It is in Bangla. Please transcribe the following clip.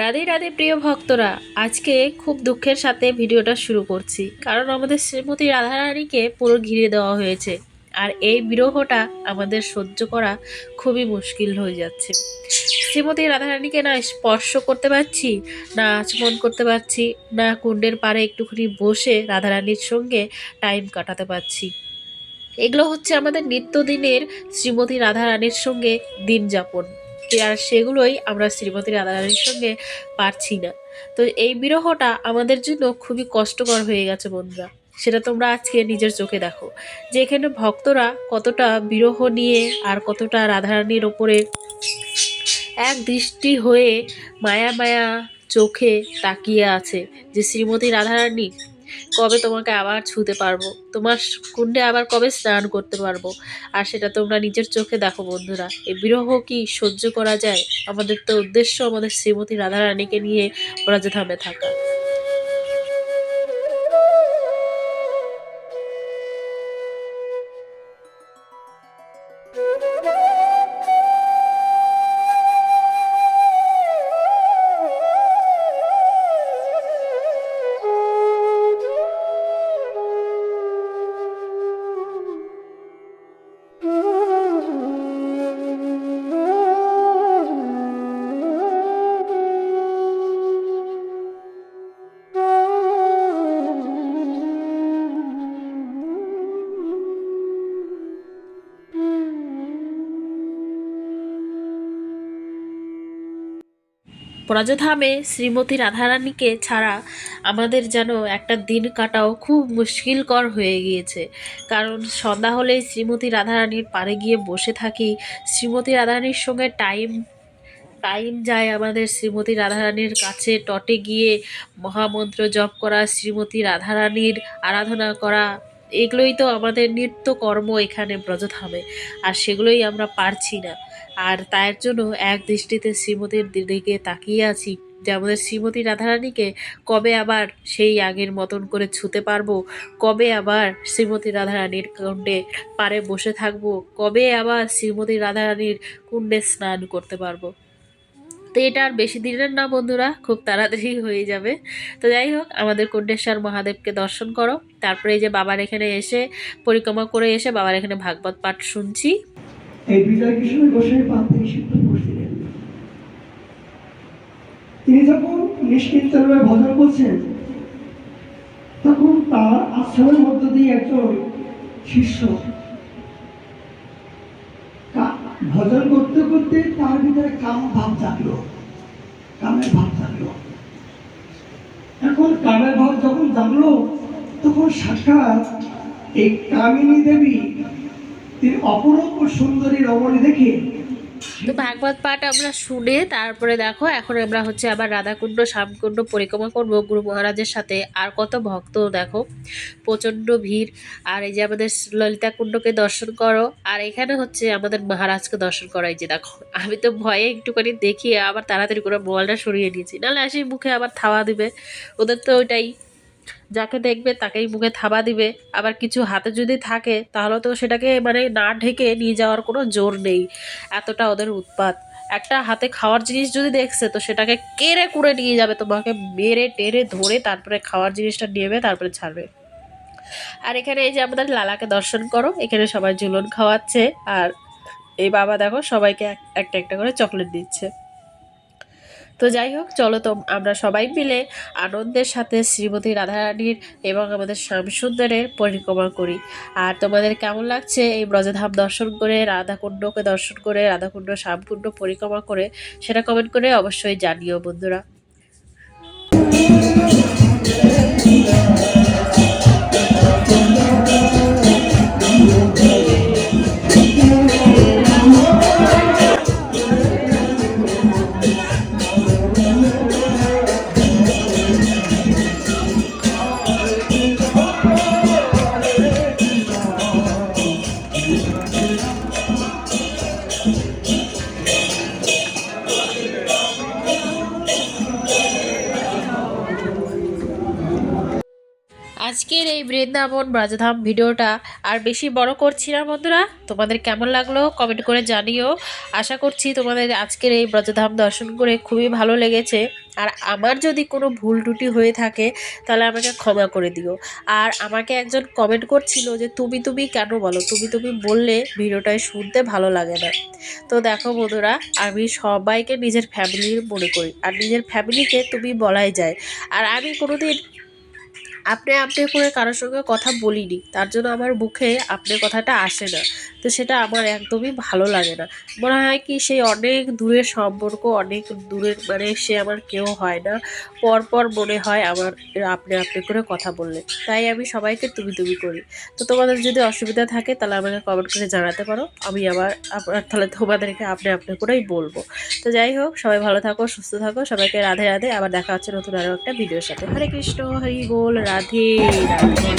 রাধে রাধে প্রিয় ভক্তরা, আজকে খুব দুঃখের সাথে ভিডিওটা শুরু করছি। কারণ আমাদের শ্রীমতী রাধারানীকে পুরো ঘিরে দেওয়া হয়েছে। আর এই বিরহটা আমাদের সহ্য করা খুবই মুশকিল হয়ে যাচ্ছে। শ্রীমতী রাধারানীকে না স্পর্শ করতে পারছি, না আচমন করতে পারছি, না কুণ্ডের পাড়ে একটুখানি বসে রাধারানীর সঙ্গে টাইম কাটাতে পারছি। এগুলো হচ্ছে আমাদের নিত্যদিনের শ্রীমতী রাধারানীর সঙ্গে দিন যাপন আর সেগুলোই আমরা শ্রীমতী রাধারানীর সঙ্গে পারছি না। তো এই বিরহটা আমাদের জন্য খুবই কষ্টকর হয়ে গেছে বন্ধুরা। সেটা তোমরা আজকে নিজের চোখে দেখো। যে এখানে ভক্তরা কতটা বিরহ নিয়ে আর কতটা রাধারানীর ওপরে এক দৃষ্টি হয়ে মায়া মায়া চোখে তাকিয়ে আছে যে শ্রীমতী রাধারানী কবে তোমাকে আবার ছুঁতে পারব? তোমার কুণ্ডে আবার কবে স্নান করতে পারব? আর সেটা তোমরা নিজের চোখে দেখো বন্ধুরা। এই বিরহ কি সহ্য করা যায়? আমাদের তো উদ্দেশ্য আমাদের শ্রীমতী রাধারানীকে নিয়ে ব্রজধামে থাকা। ব্রজধামে শ্রীমতী রাধারানীকে ছাড়া আমাদের যেন একটা দিন কাটাও খুব মুশকিলকর হয়ে গিয়েছে। কারণ সন্ধ্যা হলেই শ্রীমতী রাধারানীর পাড়ে গিয়ে বসে থাকি। শ্রীমতী রাধারানীর সঙ্গে টাইম টাইম যায় আমাদের শ্রীমতী রাধারানীর কাছে। টটে গিয়ে মহামন্ত্র জপ করা, শ্রীমতী রাধারানীর আরাধনা করা, এগুলোই তো আমাদের নিত্য কর্ম এখানে ব্রজধামে। আর সেগুলোই আমরা পারছি না। আর তার জন্য এক দৃষ্টিতে শ্রীমতীর দিকে তাকিয়ে আছি। যে আমাদের শ্রীমতী রাধারানীকে কবে আবার সেই আগের মতন করে ছুতে পারব? কবে আবার শ্রীমতী রাধারানীর কুণ্ডে পারে বসে থাকব? কবে আবার শ্রীমতী রাধারানীর কুণ্ডে স্নান করতে পারব? তো এটা আর বেশি দিনের না বন্ধুরা, খুব তাড়াতাড়ি হয়ে যাবে। তো যাই হোক, আমাদের কুণ্ডেশ্বর মহাদেবকে দর্শন করো। তারপরে এই যে বাবার এখানে এসে পরিক্রমা করে এসে বাবার এখানে ভাগবত পাঠ শুনছি। এই বিজয় কিশোর গোসাই পাপ থেকে সিদ্ধ করছিলেন তিনি যখন নিষ্কীর্তনভাবে ভজন করছেন, তখন তার আশ্রমের মধ্য দিয়ে একজন শিষ্য ভজন করতে করতে তার ভিতরে কাম ভাব জাগলো, কামের ভাব জাগলো। এখন কামের ভাব যখন জাগলো, তখন সাক্ষাৎ এই কামিনী দেবী তিনি অপরূপ সুন্দরী রমণী দেখে তো ভাগবত পাঠ আমরা শুনে তারপরে দেখো, এখন আমরা হচ্ছে আবার রাধাকুণ্ড, শ্যামকুণ্ড পরিক্রমা করব। গুরু মহারাজের সাথে আর কত ভক্ত দেখো, প্রচণ্ড ভিড়। আর এই যে আমাদের ললিতা কুণ্ডকে দর্শন করো, আর এখানে হচ্ছে আমাদের মহারাজকে দর্শন করাই যে দেখো। আমি তো ভয়ে একটুখানি দেখি, আবার তাড়াতাড়ি করে মোবাইলটা সরিয়ে নিয়েছি, নাহলে আসি মুখে আবার থাওয়া দিবে, ওদের তো ওইটাই। যাকে দেখবে তাকেই মুখে থাবা দিবে। আবার কিছু হাতে যদি থাকে, তাহলে তো সেটাকে মানে না ঢেকে নিয়ে যাওয়ার কোনো জোর নেই। এতটা ওদের উৎপাত। একটা হাতে খাওয়ার জিনিস যদি দেখছে, তো সেটাকে কেড়ে কুড়ে নিয়ে যাবে। তোমাকে মেরে, টেরে, ধরে তারপরে খাওয়ার জিনিসটা নেবে, তারপরে ছাড়বে। আর এখানে এই যে আমাদের লালাকে দর্শন করো, এখানে সবাই ঝুলন খাওয়াচ্ছে। আর এই বাবা দেখো সবাইকে এক- একটা একটা করে চকলেট দিচ্ছে। তো যাই হোক, চলো তো আমরা সবাই মিলে আনন্দের সাথে শ্রীমতী রাধারানীর এবং আমাদের শ্যামসুন্দরের পরিক্রমা করি। আর তোমাদের কেমন লাগছে এই ব্রজধাম দর্শন করে, রাধাকুণ্ডকে দর্শন করে, রাধাকুণ্ড, শ্যামকুণ্ড পরিক্রমা করে, সেটা কমেন্ট করে অবশ্যই জানিও বন্ধুরা। আজকের এই বৃন্দাবন ব্রজধাম ভিডিওটা আর বেশি বড় করছি না বন্ধুরা। তোমাদের কেমন লাগল কমেন্ট করে জানিও। আশা করছি তোমাদের আজকের এই ব্রজধাম দর্শন করে খুবই ভালো লেগেছে। আর আমার যদি কোনো ভুল ত্রুটি হয়ে থাকে, তাহলে আমাকে ক্ষমা করে দিও। আর আমাকে একজন কমেন্ট করছিল যে, তুমি তুমি কেন বলো? তুমি তুমি বললে ভিডিওটায় শুনতে ভালো লাগে না। তো দেখো বন্ধুরা, আমি সবাইকে নিজের ফ্যামিলির মনে করি। আর নিজের ফ্যামিলিকে তুমি বলাই যায়। আর আমি কোনোদিন আপনি আপনি করে কারোর সঙ্গে কথা বলিনি, তার জন্য আমার মুখে আপনি কথাটা আসে না। তো সেটা আমার একদমই ভালো লাগে না। মনে হয় কি সেই অনেক দূরের সম্পর্ক, অনেক দূরের মানে সে আমার কেউ হয় না। পরপর মনে হয় আমার আপনি আপনি করে কথা বললে তাই আমি সবাইকে তুমি তুমি করি। তো তোমাদের যদি অসুবিধা থাকে তাহলে আমাকে কমেন্ট করে জানাতে পারো। আমি আবার আপনার তাহলে তোমাদেরকে আপনি আপনি করেই বলব। তো যাই হোক, সবাই ভালো থাকো, সুস্থ থাকো। সবাইকে রাধে রাধে। আবার দেখা হচ্ছে নতুন আরও একটা ভিডিওর সাথে। হরে কৃষ্ণ, হরি বল, রাধে রাধে।